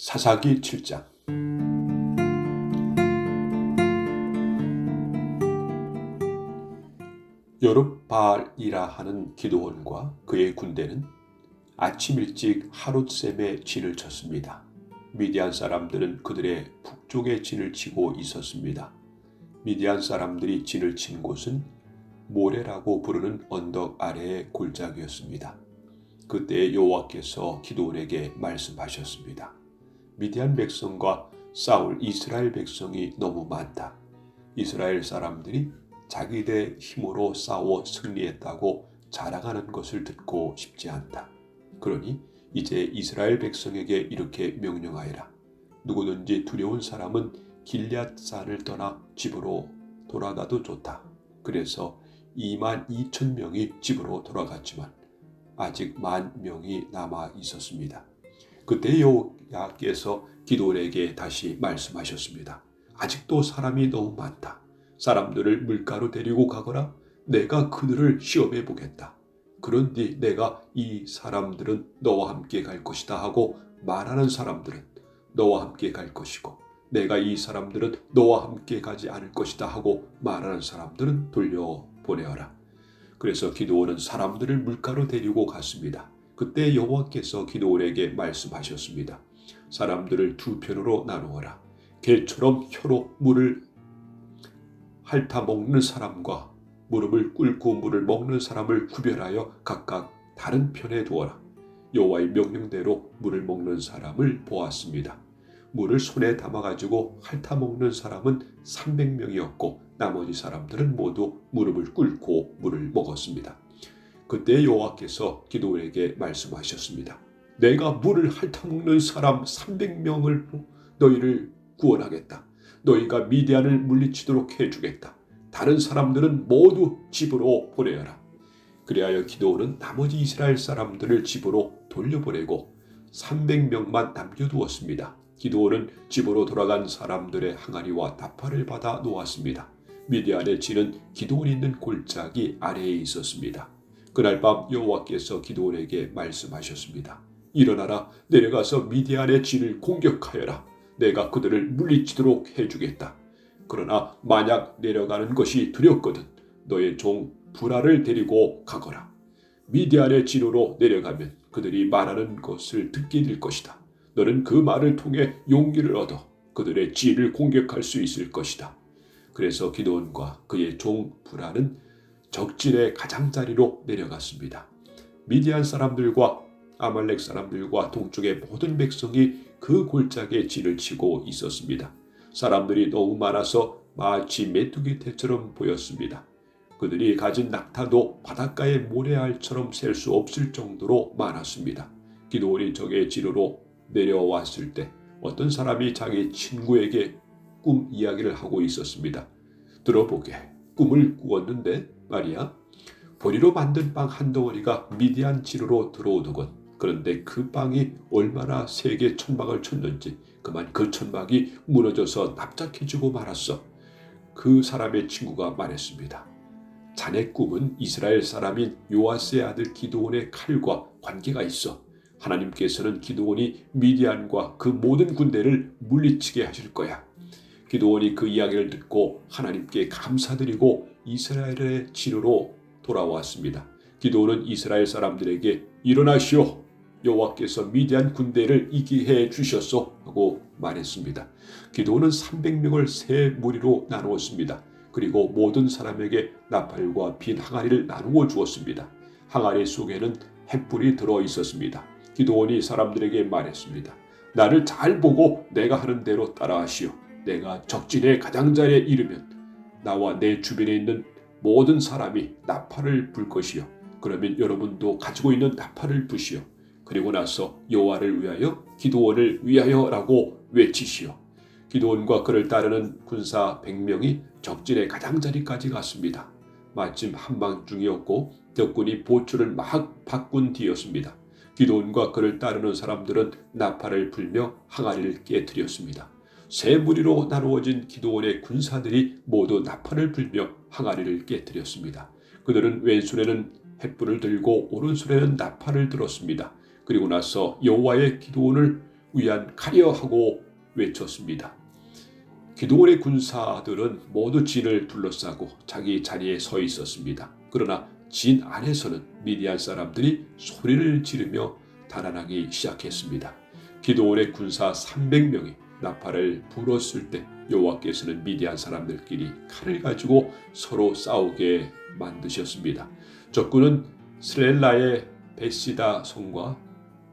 사사기 7장 여룹발이라 하는 기도원과 그의 군대는 아침 일찍 하룻샘에 진을 쳤습니다. 미디안 사람들은 그들의 북쪽에 진을 치고 있었습니다. 미디안 사람들이 진을 친 곳은 모래라고 부르는 언덕 아래의 골짜기였습니다. 그때 여호와께서 기도원에게 말씀하셨습니다. 미디안 백성과 싸울 이스라엘 백성이 너무 많다. 이스라엘 사람들이 자기들 힘으로 싸워 승리했다고 자랑하는 것을 듣고 싶지 않다. 그러니 이제 이스라엘 백성에게 이렇게 명령하여라. 누구든지 두려운 사람은 길앗 산을 떠나 집으로 돌아가도 좋다. 그래서 2만 2천 명이 집으로 돌아갔지만 아직 만 명이 남아 있었습니다. 그때 여호야께서 기도원에게 다시 말씀하셨습니다. 아직도 사람이 너무 많다. 사람들을 물가로 데리고 가거라. 내가 그들을 시험해 보겠다. 그런뒤 내가 이 사람들은 너와 함께 갈 것이다 하고 말하는 사람들은 너와 함께 갈 것이고 내가 이 사람들은 너와 함께 가지 않을 것이다 하고 말하는 사람들은 돌려 보내어라. 그래서 기도원은 사람들을 물가로 데리고 갔습니다. 그때 여호와께서 기도원에게 말씀하셨습니다. 사람들을 두 편으로 나누어라. 개처럼 혀로 물을 핥아 먹는 사람과 무릎을 꿇고 물을 먹는 사람을 구별하여 각각 다른 편에 두어라. 여호와의 명령대로 물을 먹는 사람을 보았습니다. 물을 손에 담아가지고 핥아 먹는 사람은 300명이었고 나머지 사람들은 모두 무릎을 꿇고 물을 먹었습니다. 그때 여호와께서 기도원에게 말씀하셨습니다. 내가 물을 핥아먹는 사람 300명을 너희를 구원하겠다. 너희가 미디안을 물리치도록 해주겠다. 다른 사람들은 모두 집으로 보내어라. 그리하여 기도원은 나머지 이스라엘 사람들을 집으로 돌려보내고 300명만 남겨두었습니다. 기도원은 집으로 돌아간 사람들의 항아리와 나팔을 받아 놓았습니다. 미디안의 진은 기도원 있는 골짜기 아래에 있었습니다. 그날 밤 여호와께서 기도원에게 말씀하셨습니다. 일어나라 내려가서 미디안의 진을 공격하여라. 내가 그들을 물리치도록 해주겠다. 그러나 만약 내려가는 것이 두렵거든 너의 종 불화를 데리고 가거라. 미디안의 진으로 내려가면 그들이 말하는 것을 듣게 될 것이다. 너는 그 말을 통해 용기를 얻어 그들의 진을 공격할 수 있을 것이다. 그래서 기도원과 그의 종 불화는 적진의 가장자리로 내려갔습니다. 미디안 사람들과 아말렉 사람들과 동쪽의 모든 백성이 그 골짜기에 진을 치고 있었습니다. 사람들이 너무 많아서 마치 메뚜기 떼처럼 보였습니다. 그들이 가진 낙타도 바닷가의 모래알처럼 셀 수 없을 정도로 많았습니다. 기도원이 적의 지르로 내려왔을 때 어떤 사람이 자기 친구에게 꿈 이야기를 하고 있었습니다. 들어보게 꿈을 꾸었는데 말이야. 보리로 만든 빵 한 덩어리가 미디안 지르로 들어오더군. 그런데 그 빵이 얼마나 세게 천막을 쳤는지 그만 그 천막이 무너져서 납작해지고 말았어. 그 사람의 친구가 말했습니다. 자네 꿈은 이스라엘 사람인 요아스의 아들 기도원의 칼과 관계가 있어. 하나님께서는 기도원이 미디안과 그 모든 군대를 물리치게 하실 거야. 기도원이 그 이야기를 듣고 하나님께 감사드리고 이스라엘의 진으로 돌아왔습니다. 기도원은 이스라엘 사람들에게 일어나시오. 여호와께서 미디안 군대를 이기해 해 주셨소 하고 말했습니다. 기도원은 300명을 세 무리로 나누었습니다. 그리고 모든 사람에게 나팔과 빈 항아리를 나누어 주었습니다. 항아리 속에는 햇불이 들어 있었습니다. 기도원이 사람들에게 말했습니다. 나를 잘 보고 내가 하는 대로 따라하시오. 내가 적진의 가장자리에 이르면 나와 내 주변에 있는 모든 사람이 나팔을 불 것이요. 그러면 여러분도 가지고 있는 나팔을 부시오. 그리고 나서 여호와를 위하여 기도원을 위하여라고 외치시오. 기도원과 그를 따르는 군사 100명이 적진의 가장자리까지 갔습니다. 마침 한밤중이었고 덕군이 보초를 막 바꾼 뒤였습니다. 기도원과 그를 따르는 사람들은 나팔을 불며 항아리를 깨뜨렸습니다. 세 무리로 나누어진 기도원의 군사들이 모두 나팔을 불며 항아리를 깨뜨렸습니다. 그들은 왼손에는 횃불을 들고 오른손에는 나팔을 들었습니다. 그리고 나서 여호와의 기도원을 위안 가려 하고 외쳤습니다. 기도원의 군사들은 모두 진을 둘러싸고 자기 자리에 서 있었습니다. 그러나 진 안에서는 미디안 사람들이 소리를 지르며 달아나기 시작했습니다. 기도원의 군사 300명이 나팔을 불었을 때 여호와께서는 미디안 사람들끼리 칼을 가지고 서로 싸우게 만드셨습니다. 적군은 스렐라의 베시다 성과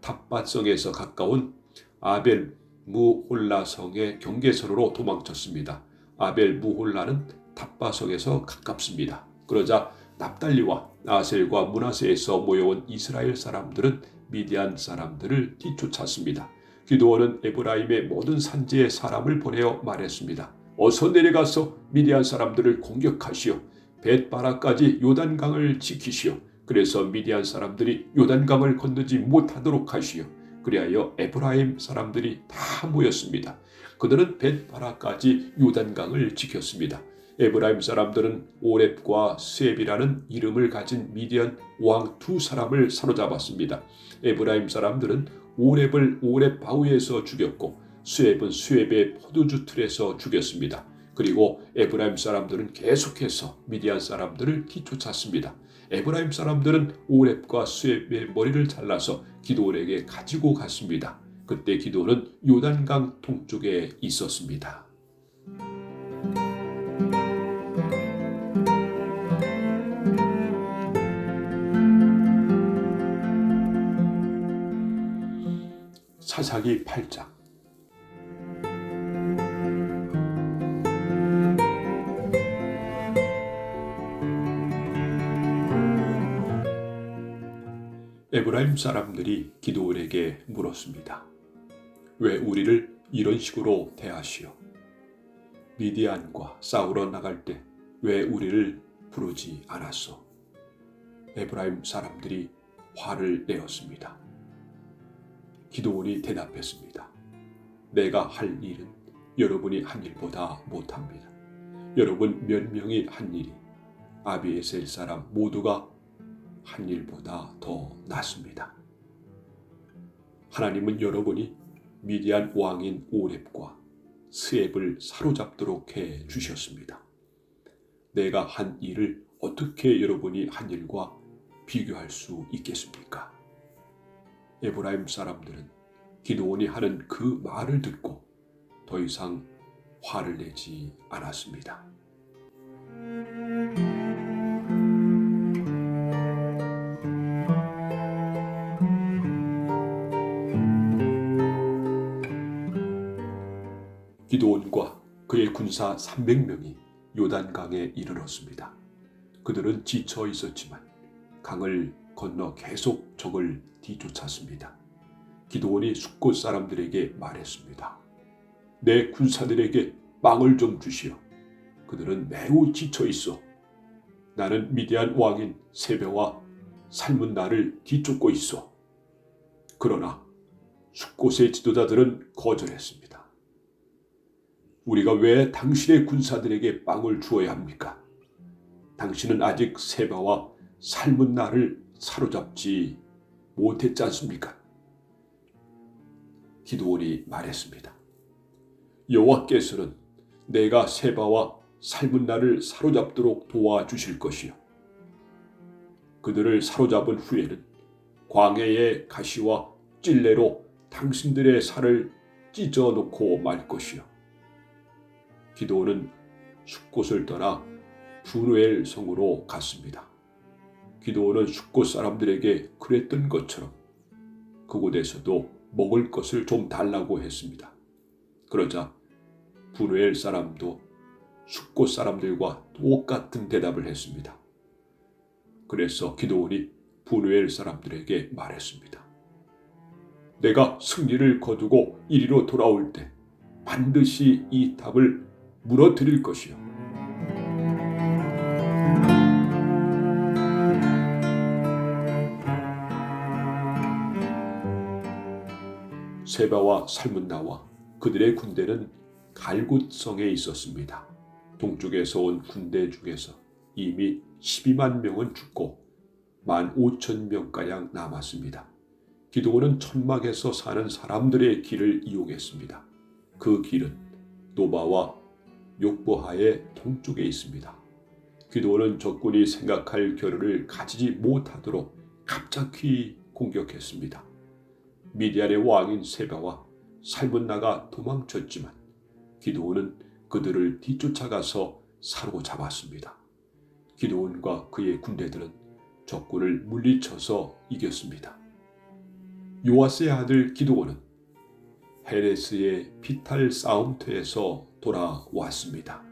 탑바성에서 가까운 아벨 무홀라 성의 경계선으로 도망쳤습니다. 아벨 무홀라는 탑바성에서 가깝습니다. 그러자 납달리와 아셀과 문하세에서 모여온 이스라엘 사람들은 미디안 사람들을 뒤쫓았습니다. 기도원은 에브라임의 모든 산지에 사람을 보내어 말했습니다. 어서 내려가서 미디안 사람들을 공격하시오. 벳바라까지 요단강을 지키시오. 그래서 미디안 사람들이 요단강을 건너지 못하도록 하시오. 그리하여 에브라임 사람들이 다 모였습니다. 그들은 벳바라까지 요단강을 지켰습니다. 에브라임 사람들은 오렙과 스앱이라는 이름을 가진 미디안 왕 두 사람을 사로잡았습니다. 에브라임 사람들은 오렙을 오렙 바위에서 죽였고 스앱은 스앱의 포도주 틀에서 죽였습니다. 그리고 에브라임 사람들은 계속해서 미디안 사람들을 뒤쫓았습니다. 에브라임 사람들은 오렙과 스앱의 머리를 잘라서 기도원에게 가지고 갔습니다. 그때 기도는 요단강 동쪽에 있었습니다. 사사기 8장 에브라임 사람들이 기도원에게 물었습니다. 왜 우리를 이런 식으로 대하시오? 미디안과 싸우러 나갈 때 왜 우리를 부르지 않았소? 에브라임 사람들이 화를 내었습니다. 기도원이 대답했습니다. 내가 할 일은 여러분이 한 일보다 못합니다. 여러분 몇 명이 한 일이 아비에셀 사람 모두가 한 일보다 더 낫습니다. 하나님은 여러분이 미디안 왕인 오렙과 스앱을 사로잡도록 해 주셨습니다. 내가 한 일을 어떻게 여러분이 한 일과 비교할 수 있겠습니까? 에브라임 사람들은 기도원이 하는 그 말을 듣고 더 이상 화를 내지 않았습니다. 기도원과 그의 군사 300명이 요단강에 이르렀습니다. 그들은 지쳐 있었지만 강을 건너 계속 적을 뒤쫓았습니다. 기도원이 숙곳 사람들에게 말했습니다. 내 군사들에게 빵을 좀 주시오. 그들은 매우 지쳐 있어. 나는 미디안 왕인 세배와 삶은 나를 뒤쫓고 있어. 그러나 숙곳의 지도자들은 거절했습니다. 우리가 왜 당신의 군사들에게 빵을 주어야 합니까? 당신은 아직 세바와 삶은 나를 사로잡지 못했지 않습니까? 기도원이 말했습니다. 여호와께서는 내가 세바와 삶은 나를 사로잡도록 도와주실 것이요. 그들을 사로잡은 후에는 광해의 가시와 찔레로 당신들의 살을 찢어 놓고 말 것이요. 기도는 숫곳을 떠나 분우엘 성으로 갔습니다. 기도는 숫곳 사람들에게 그랬던 것처럼 그곳에서도 먹을 것을 좀 달라고 했습니다. 그러자 분우엘 사람도 숫곳 사람들과 똑같은 대답을 했습니다. 그래서 기도원이 분우엘 사람들에게 말했습니다. 내가 승리를 거두고 이리로 돌아올 때 반드시 이 답을 무너뜨릴 것이요. 세바와 살문나와 그들의 군대는 갈굿성에 있었습니다. 동쪽에서 온 군대 중에서 이미 12만 명은 죽고 1만 5천 명가량 남았습니다. 기도원은 천막에서 사는 사람들의 길을 이용했습니다. 그 길은 노바와 욕보하의 동쪽에 있습니다. 기도원은 적군이 생각할 겨를을 가지지 못하도록 갑자기 공격했습니다. 미디안의 왕인 세바와 살문나가 도망쳤지만 기도원은 그들을 뒤쫓아가서 사로잡았습니다. 기도원과 그의 군대들은 적군을 물리쳐서 이겼습니다. 요아스의 아들 기도원은 헤레스의 피탈 싸움터에서 돌아왔습니다.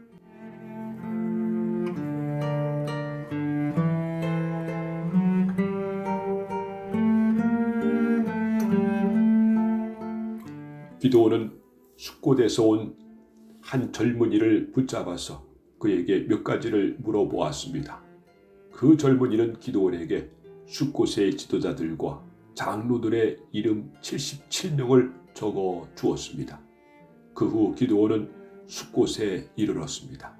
기도원은 숙곳에서 온 한 젊은이를 붙잡아서 그에게 몇 가지를 물어보았습니다. 그 젊은이는 기도원에게 숫곳의 지도자들과 장로들의 이름 77명을 적어 주었습니다. 그 후 기도원은 숫곳에 이르렀습니다.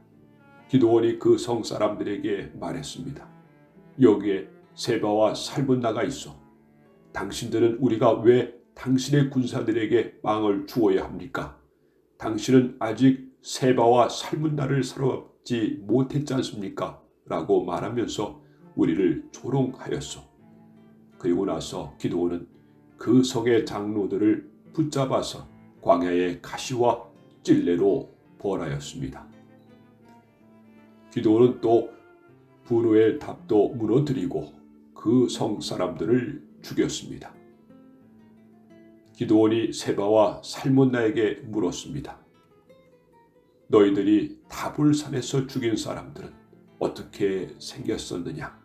기도원이 그 성 사람들에게 말했습니다. 여기에 세바와 살문나가 있어. 당신들은 우리가 왜 당신의 군사들에게 빵을 주어야 합니까? 당신은 아직 세바와 살문나를 사로잡지 못했지 않습니까? 라고 말하면서 우리를 조롱하였소. 그리고 나서 기도원은 그 성의 장로들을 붙잡아서 광야의 가시와 찔레로 벌하였습니다. 기도원은 또 분노의 답도 무너뜨리고 그 성 사람들을 죽였습니다. 기도원이 세바와 살몬나에게 물었습니다. 너희들이 다불산에서 죽인 사람들은 어떻게 생겼었느냐?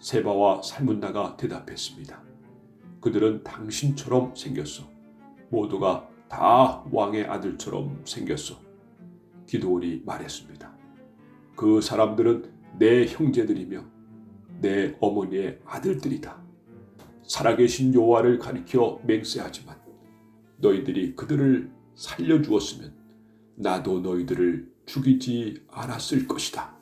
세바와 살문나가 대답했습니다. 그들은 당신처럼 생겼어. 모두가 다 왕의 아들처럼 생겼어. 기도원이 말했습니다. 그 사람들은 내 형제들이며 내 어머니의 아들들이다. 살아계신 여호와를 가리켜 맹세하지만 너희들이 그들을 살려주었으면 나도 너희들을 죽이지 않았을 것이다.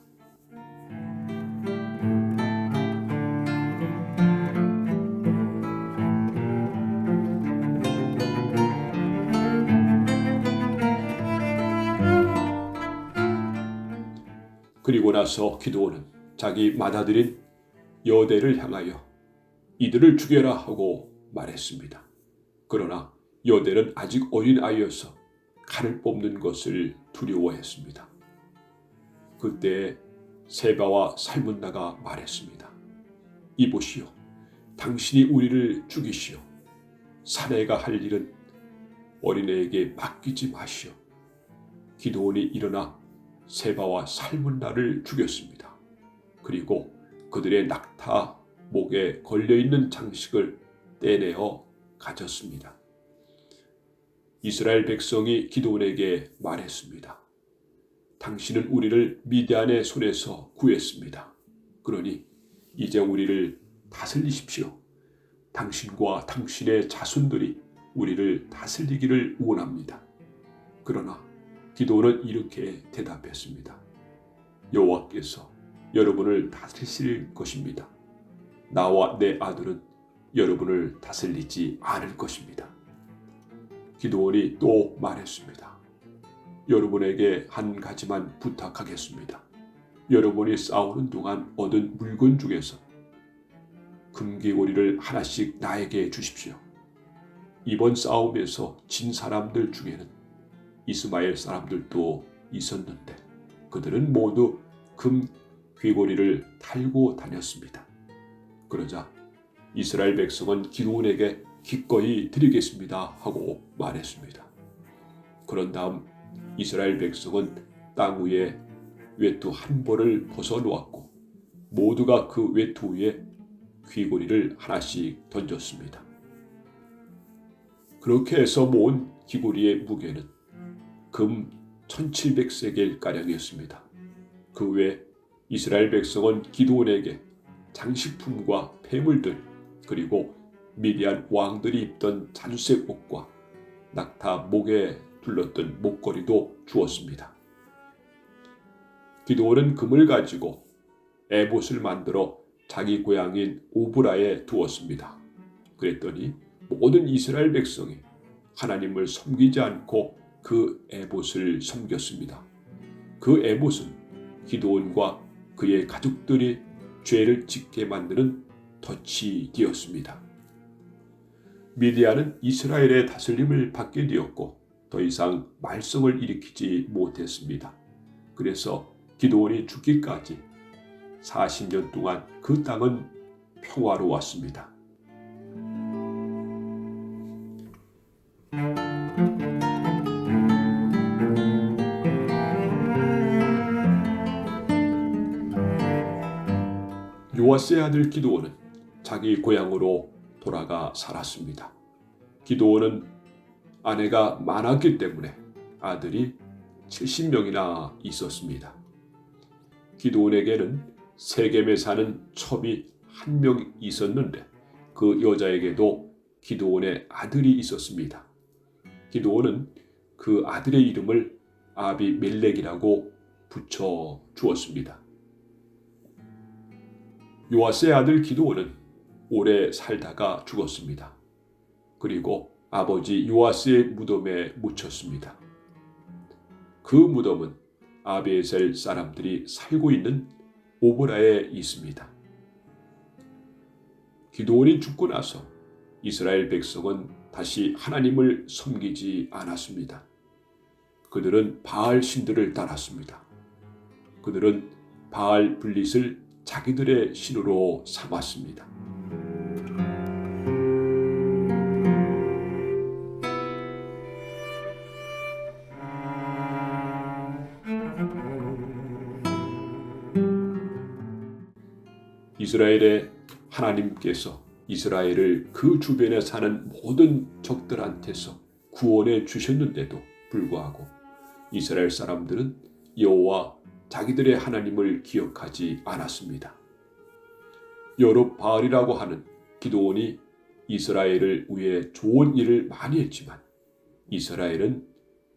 그리고 나서 기도원은 자기 맏아들인 여대를 향하여 이들을 죽여라 하고 말했습니다. 그러나 여대는 아직 어린 아이여서 칼을 뽑는 것을 두려워했습니다. 그때 세바와 살문나가 말했습니다. 이보시오, 당신이 우리를 죽이시오. 사내가 할 일은 어린애에게 맡기지 마시오. 기도원이 일어나 세바와 살문나를 죽였습니다. 그리고 그들의 낙타 목에 걸려있는 장식을 떼내어 가졌습니다. 이스라엘 백성이 기도원에게 말했습니다. 당신은 우리를 미디안의 손에서 구했습니다. 그러니 이제 우리를 다스리십시오. 당신과 당신의 자손들이 우리를 다스리기를 원합니다. 그러나 기도는 이렇게 대답했습니다. 여호와께서 여러분을 다스리실 것입니다. 나와 내 아들은 여러분을 다스리지 않을 것입니다. 기도원이 또 말했습니다. 여러분에게 한 가지만 부탁하겠습니다. 여러분이 싸우는 동안 얻은 물건 중에서 금기고리를 하나씩 나에게 주십시오. 이번 싸움에서 진 사람들 중에는 이스마엘 사람들도 있었는데 그들은 모두 금 귀고리를 달고 다녔습니다. 그러자 이스라엘 백성은 기도원에게 기꺼이 드리겠습니다 하고 말했습니다. 그런 다음 이스라엘 백성은 땅 위에 외투 한 벌을 벗어 놓았고 모두가 그 외투 위에 귀고리를 하나씩 던졌습니다. 그렇게 해서 모은 귀고리의 무게는 금 1700세겔 가량이었습니다. 그 외 이스라엘 백성은 기도원에게 장식품과 폐물들 그리고 미디안 왕들이 입던 자주색 옷과 낙타 목에 둘렀던 목걸이도 주었습니다. 기도원은 금을 가지고 에봇을 만들어 자기 고향인 오브라에 두었습니다. 그랬더니 모든 이스라엘 백성이 하나님을 섬기지 않고 그 에봇을 섬겼습니다. 그 에봇은 기도원과 그의 가족들이 죄를 짓게 만드는 덫이 되었습니다. 미디안은 이스라엘의 다스림을 받게 되었고 더 이상 말썽을 일으키지 못했습니다. 그래서 기도원이 죽기까지 40년 동안 그 땅은 평화로웠습니다. 요아스의 아들 기도원은 자기 고향으로 돌아가 살았습니다. 기도원은 아내가 많았기 때문에 아들이 70명이나 있었습니다. 기도원에게는 세겜에 사는 첩이 한 명 있었는데 그 여자에게도 기도원의 아들이 있었습니다. 기도원은 그 아들의 이름을 아비멜렉이라고 붙여 주었습니다. 요아스의 아들 기도원은 오래 살다가 죽었습니다. 그리고 아버지 요아스의 무덤에 묻혔습니다. 그 무덤은 아비에셀 사람들이 살고 있는 오브라에 있습니다. 기도원이 죽고 나서 이스라엘 백성은 다시 하나님을 섬기지 않았습니다. 그들은 바알 신들을 따랐습니다. 그들은 바알 블릿을 자기들의 신으로 삼았습니다. 이스라엘의 하나님께서 이스라엘을 그 주변에 사는 모든 적들한테서 구원해 주셨는데도 불구하고 이스라엘 사람들은 여호와 자기들의 하나님을 기억하지 않았습니다. 여러 바알이라고 하는 기도원이 이스라엘을 위해 좋은 일을 많이 했지만 이스라엘은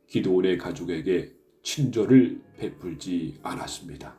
기도원의 가족에게 친절을 베풀지 않았습니다.